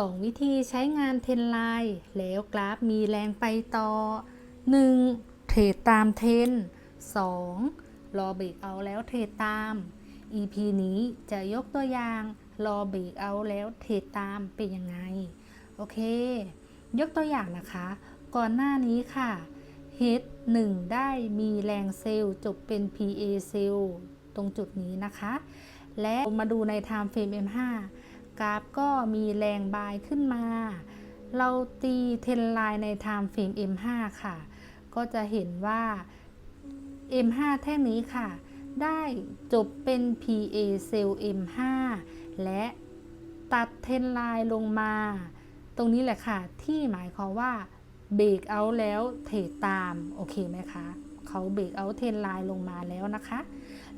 2 วิธีใช้งานเทรนไลน์แล้วกราฟมีแรงไปต่อ 1. เทรดตามเทรน 2. รอเบรกเอาแล้วเทรดตาม EP นี้จะยกตัวอย่างรอเบรกเอาแล้วเทรดตามเป็นยังไง โอเค ยกตัวอย่างนะคะ ก่อนหน้านี้ค่ะ H1 ได้มีแรงเซลล์จบเป็น PA เซลล์ตรงจุดนี้นะคะ และมาดูใน Time Frame M5 กราฟก็มีแรงบายขึ้นมา เราตีเทนไลน์ใน Time Frame M5 ค่ะ ก็จะเห็นว่า M5 แท่งนี้ค่ะ ได้จบเป็น PA เซลล์ M5 และตัดเทนไลน์ลงมา ตรงนี้แหละค่ะ ที่หมายความว่าเบรกเอาแล้วเทตาม โอเคไหมคะเขาเบรกเอาเทนไลน์ลงมาแล้วนะคะ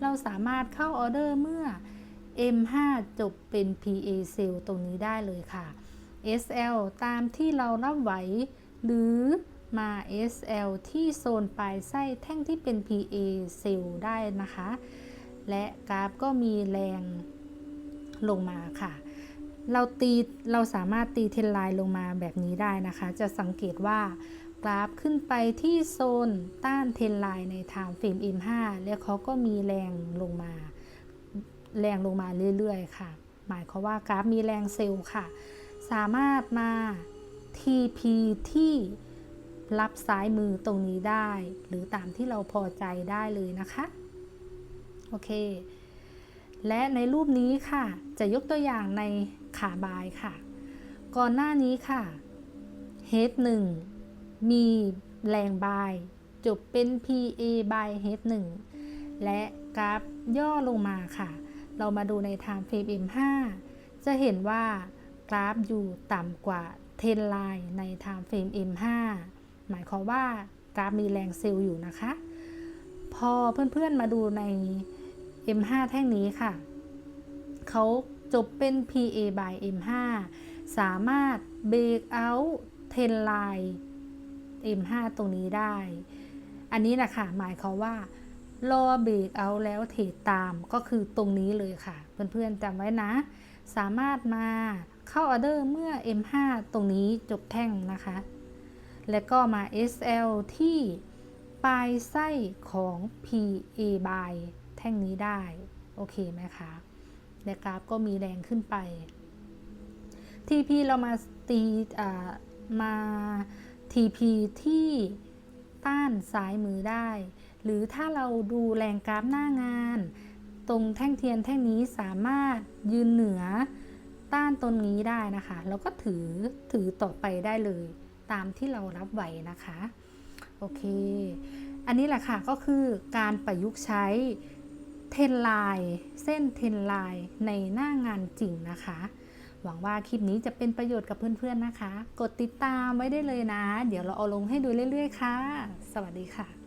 เราสามารถเข้าออเดอร์เมื่อ M5 จบเป็น PA เซลล์ตรงนี้ได้เลยค่ะ SL ตามที่เรารับไหว หรือมา SL ที่โซนปลายไส้แท่งที่เป็น PA เซลล์ได้นะคะ และกราฟก็มีแรงลงมาค่ะ เราตีเราสามารถตีเทนไลน์ลงมาแบบนี้ได้นะคะ จะสังเกตว่ากราฟขึ้นไปที่โซนต้านเทนไลน์ในทางฟิล์ม M5 แล้วเขาก็มีแรงลงมา แรงลงมาเรื่อยๆ ค่ะ หมายความว่ากราฟมีแรงเซลล์ค่ะ สามารถมา TP ที่รับซ้ายมือตรงนี้ได้ หรือตามที่เราพอใจได้เลยนะคะ โอเค และในรูปนี้ค่ะ จะยกตัวอย่างในขาบายค่ะ ก่อนหน้านี้ค่ะ H1 มีแรงบาย จบเป็น PA by H1 และกราฟย่อลงมาค่ะ เรามาดูใน Time Frame M5 จะเห็นว่ากราฟอยู่ต่ำกว่าเทนไลน์ใน Time Frame M5 หมายความว่ากราฟมีแรงเซลล์อยู่นะคะ พอเพื่อนๆมาดูใน M5 แท่งนี้ค่ะ เขาจบเป็น PA by M5 สามารถเบรกเอาเทนไลน์ M5 ตรงนี้ได้ อันนี้แหละค่ะหมายความว่า รอเบรกเอาแล้วเทรดตามก็คือตรงนี้เลยค่ะ เพื่อนๆจำไว้นะ สามารถมาเข้าออเดอร์เมื่อ M5 ตรงนี้จบแท่งนะคะ แล้วก็มา SL ที่ปลายไส้ของ PA by แท่งนี้ได้ โอเคไหมคะและกราฟก็มีแรงขึ้นไป TP เรามาตีมา TP ที่ ต้านซ้ายมือได้ หรือถ้าเราดูแรงกราฟหน้างาน ตรงแท่งเทียนแท่งนี้สามารถยืนเหนือต้านตรงนี้ได้นะคะ แล้วก็ถือถือต่อไปได้เลยตามที่เรารับไหวนะคะ โอเค อันนี้แหละค่ะก็คือการประยุกต์ใช้เทนไลน์เส้นเทนไลน์ในหน้างานจริงนะคะ หวังว่าคลิปนี้จะเป็นประโยชน์กับเพื่อนๆนะคะ กดติดตามไว้ได้เลยนะ เดี๋ยวเราเอาลงให้ดูเรื่อยๆค่ะ สวัสดีค่ะ